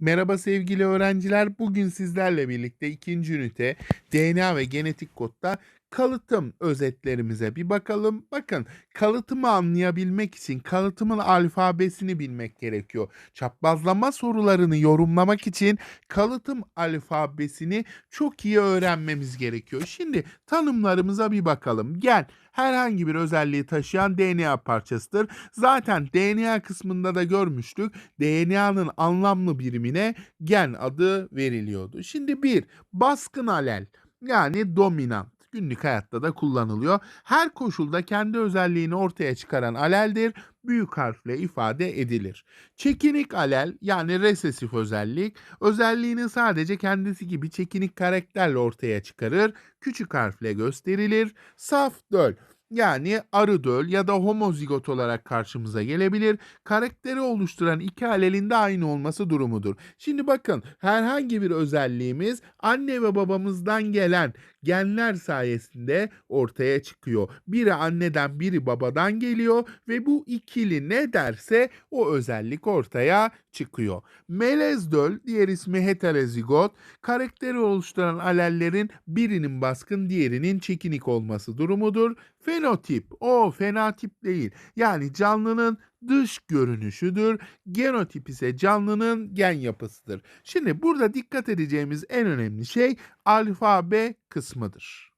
Merhaba sevgili öğrenciler. Bugün sizlerle birlikte ikinci ünite DNA ve genetik kodda kalıtım özetlerimize bir bakalım. Bakın kalıtımı anlayabilmek için kalıtımın alfabesini bilmek gerekiyor. Çaprazlama sorularını yorumlamak için kalıtım alfabesini çok iyi öğrenmemiz gerekiyor. Şimdi tanımlarımıza bir bakalım. Gel herhangi bir özelliği taşıyan DNA parçasıdır. Zaten DNA kısmında da görmüştük. DNA'nın anlamlı birimine gen adı veriliyordu. Şimdi bir baskın alel yani dominant günlük hayatta da kullanılıyor. Her koşulda kendi özelliğini ortaya çıkaran aleldir. Büyük harfle ifade edilir. Çekinik alel yani resesif özellik özelliğini sadece kendisi gibi çekinik karakterle ortaya çıkarır. Küçük harfle gösterilir. Saf döl yani arı döl ya da homozigot olarak karşımıza gelebilir. Karakteri oluşturan iki alelin de aynı olması durumudur. Şimdi bakın herhangi bir özelliğimiz anne ve babamızdan gelen genler sayesinde ortaya çıkıyor. Biri anneden biri babadan geliyor ve bu ikili ne derse o özellik ortaya çıkıyor. Melez döl, diğer ismi heterozigot, karakteri oluşturan alellerin birinin baskın diğerinin çekinik olması durumudur. Fenotip, o fenotip değil. Yani canlının dış görünüşüdür. Genotip ise canlının gen yapısıdır. Şimdi burada dikkat edeceğimiz en önemli şey alfabe kısmıdır.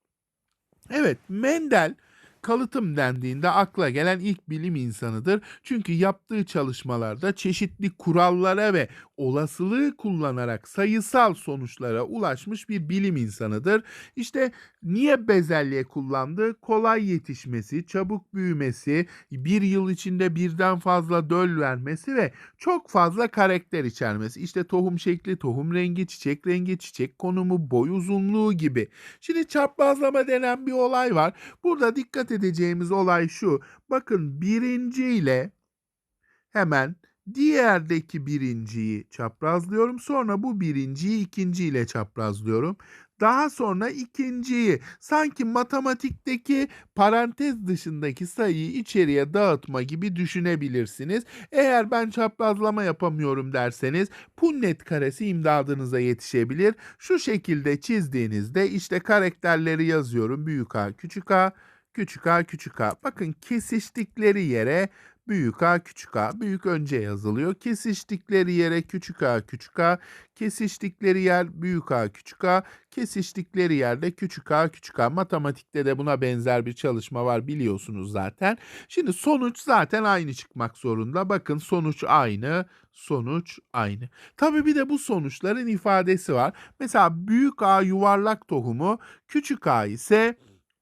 Evet, Mendel kalıtım dendiğinde akla gelen ilk bilim insanıdır. Çünkü yaptığı çalışmalarda çeşitli kurallara ve olasılığı kullanarak sayısal sonuçlara ulaşmış bir bilim insanıdır. İşte niye bezelye kullandı? Kolay yetişmesi, çabuk büyümesi, bir yıl içinde birden fazla döl vermesi ve çok fazla karakter içermesi. İşte tohum şekli, tohum rengi, çiçek rengi, çiçek konumu, boy uzunluğu gibi. Şimdi çaprazlama denen bir olay var. Burada dikkat edeceğimiz olay şu. Bakın birinci ile hemen diğerdeki birinciyi çaprazlıyorum. Sonra bu birinciyi ikinci ile çaprazlıyorum. Daha sonra ikinciyi sanki matematikteki parantez dışındaki sayıyı içeriye dağıtma gibi düşünebilirsiniz. Eğer ben çaprazlama yapamıyorum derseniz punnet karesi imdadınıza yetişebilir. Şu şekilde çizdiğinizde işte karakterleri yazıyorum. Büyük A, küçük A, küçük A, küçük A. Bakın kesiştikleri yere büyük A, küçük A. Büyük önce yazılıyor. Kesiştikleri yere küçük A, küçük A. Kesiştikleri yer büyük A, küçük A. Kesiştikleri yerde küçük A, küçük A. Matematikte de buna benzer bir çalışma var biliyorsunuz zaten. Şimdi sonuç zaten aynı çıkmak zorunda. Bakın sonuç aynı, sonuç aynı. Tabii bir de bu sonuçların ifadesi var. Mesela büyük A yuvarlak tohumu, küçük A ise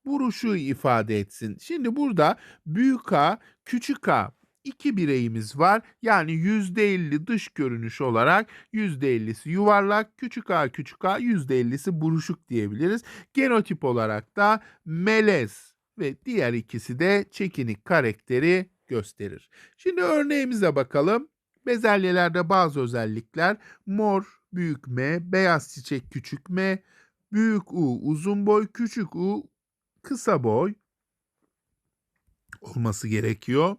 vuruşu ifade etsin. Şimdi burada büyük A, küçük A iki bireyimiz var. Yani %50 dış görünüş olarak %50'si yuvarlak, küçük a küçük a %50'si buruşuk diyebiliriz. Genotip olarak da melez ve diğer ikisi de çekinik karakteri gösterir. Şimdi örneğimize bakalım. Bezelyelerde bazı özellikler mor, büyük M, beyaz çiçek küçük M, büyük U uzun boy, küçük U kısa boy olması gerekiyor.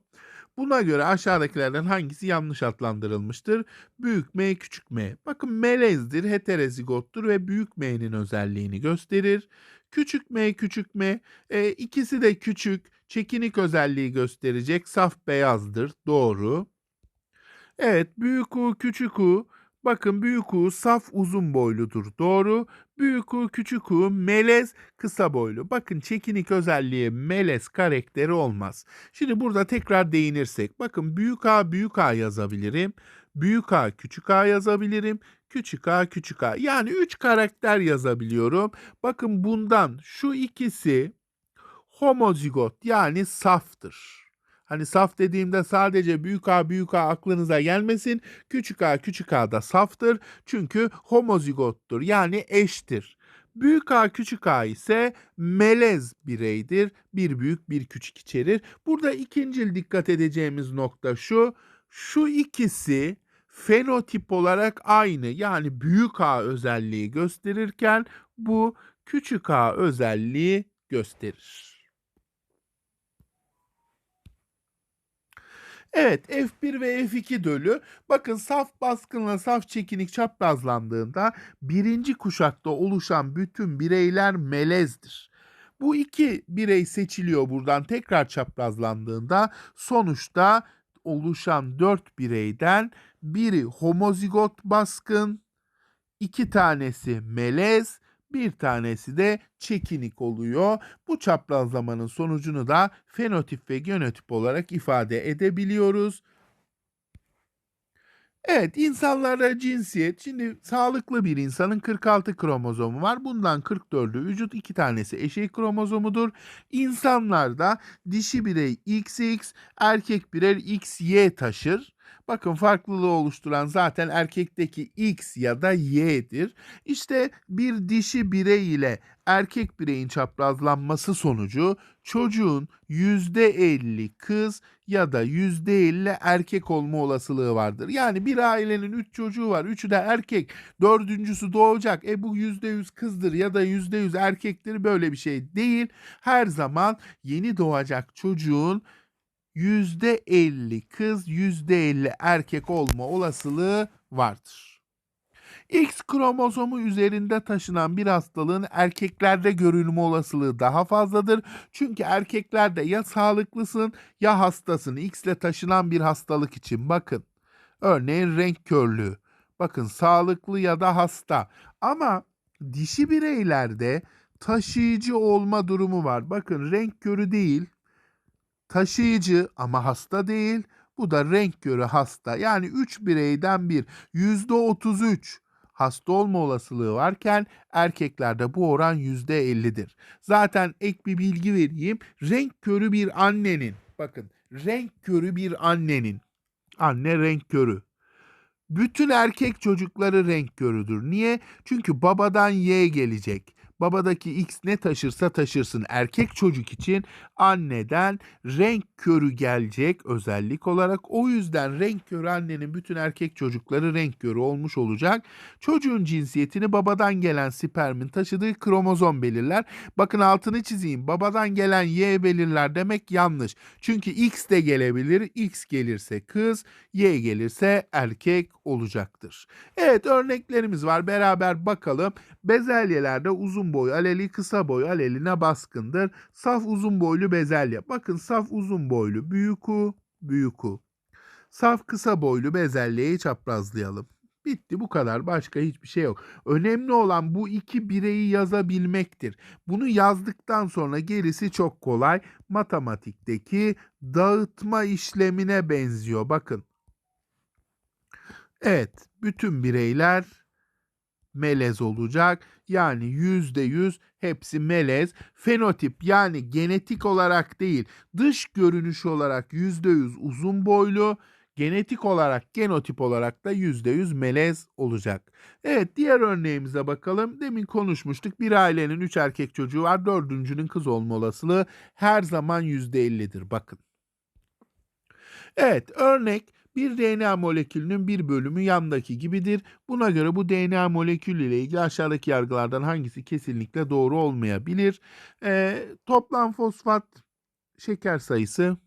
Buna göre aşağıdakilerden hangisi yanlış adlandırılmıştır? Büyük M, küçük M. Bakın melezdir, heterozigottur ve büyük M'nin özelliğini gösterir. Küçük M, küçük M. E, ikisi de küçük, çekinik özelliği gösterecek. Saf beyazdır, doğru. Evet, büyük U, küçük U. Bakın büyük U saf uzun boyludur. Doğru. Büyük U, küçük U, melez, kısa boylu. Bakın çekinik özelliği melez karakteri olmaz. Şimdi burada tekrar değinirsek. Bakın büyük A, büyük A yazabilirim. Büyük A, küçük A yazabilirim. Küçük A, küçük A. Yani 3 karakter yazabiliyorum. Bakın bundan şu ikisi homozigot yani saftır. Hani saf dediğimde sadece büyük A büyük A aklınıza gelmesin. Küçük A küçük A da saftır. Çünkü homozigottur yani eştir. Büyük A küçük A ise melez bireydir. Bir büyük bir küçük içerir. Burada ikincil dikkat edeceğimiz nokta şu. Şu ikisi fenotip olarak aynı yani büyük A özelliği gösterirken bu küçük A özelliği gösterir. Evet F1 ve F2 dölü bakın saf baskınla saf çekinik çaprazlandığında birinci kuşakta oluşan bütün bireyler melezdir. Bu iki birey seçiliyor buradan tekrar çaprazlandığında sonuçta oluşan dört bireyden biri homozigot baskın, iki tanesi melez, bir tanesi de çekinik oluyor. Bu çaprazlamanın sonucunu da fenotip ve genotip olarak ifade edebiliyoruz. Evet, insanlarda cinsiyet. Şimdi sağlıklı bir insanın 46 kromozomu var. Bundan 44'ü vücut, iki tanesi eşey kromozomudur. İnsanlarda dişi birey XX, erkek birey XY taşır. Bakın farklılığı oluşturan zaten erkekteki X ya da Y'dir. İşte bir dişi birey ile erkek bireyin çaprazlanması sonucu çocuğun %50 kız ya da %50 erkek olma olasılığı vardır. Yani bir ailenin 3 çocuğu var. Üçü de erkek. Dördüncüsü doğacak. E bu %100 kızdır ya da %100 erkektir. Böyle bir şey değil. Her zaman yeni doğacak çocuğun %50 kız, %50 erkek olma olasılığı vardır. X kromozomu üzerinde taşınan bir hastalığın erkeklerde görülme olasılığı daha fazladır. Çünkü erkeklerde ya sağlıklısın ya hastasın. X ile taşınan bir hastalık için bakın. Örneğin renk körlüğü. Bakın sağlıklı ya da hasta. Ama dişi bireylerde taşıyıcı olma durumu var. Bakın renk körü değil, taşıyıcı ama hasta değil. Bu da renk körü hasta. Yani 3 bireyden bir %33 hasta olma olasılığı varken erkeklerde bu oran %50'dir. Zaten ek bir bilgi vereyim. Renk körü bir annenin bakın renk körü bir annenin anne renk körü. Bütün erkek çocukları renk körüdür. Niye? Çünkü babadan Y gelecek. Babadaki X ne taşırsa taşırsın. Erkek çocuk için anneden renk körü gelecek özellik olarak. O yüzden renk körü annenin bütün erkek çocukları renk körü olmuş olacak. Çocuğun cinsiyetini babadan gelen spermin taşıdığı kromozom belirler. Bakın altını çizeyim. Babadan gelen Y belirler demek yanlış. Çünkü X de gelebilir. X gelirse kız, Y gelirse erkek olacaktır. Evet örneklerimiz var. Beraber bakalım. Bezelyelerde uzun boy aleli kısa boy aleline baskındır. Saf uzun boylu bezelye. Bakın saf uzun boylu büyük U, büyük U. Saf kısa boylu bezelyeyi çaprazlayalım. Bitti bu kadar başka hiçbir şey yok. Önemli olan bu iki bireyi yazabilmektir. Bunu yazdıktan sonra gerisi çok kolay. Matematikteki dağıtma işlemine benziyor. Bakın. Evet, bütün bireyler melez olacak. Yani yüzde yüz hepsi melez. Fenotip yani genetik olarak değil dış görünüş olarak yüzde yüz uzun boylu. Genetik olarak genotip olarak da yüzde yüz melez olacak. Evet diğer örneğimize bakalım. Demin konuşmuştuk. Bir ailenin üç erkek çocuğu var. Dördüncünün kız olma olasılığı her zaman yüzde ellidir. Bakın. Evet örnek bir DNA molekülünün bir bölümü yandaki gibidir. Buna göre bu DNA molekülü ile ilgili aşağıdaki yargılardan hangisi kesinlikle doğru olmayabilir? Ee, toplam fosfat şeker sayısı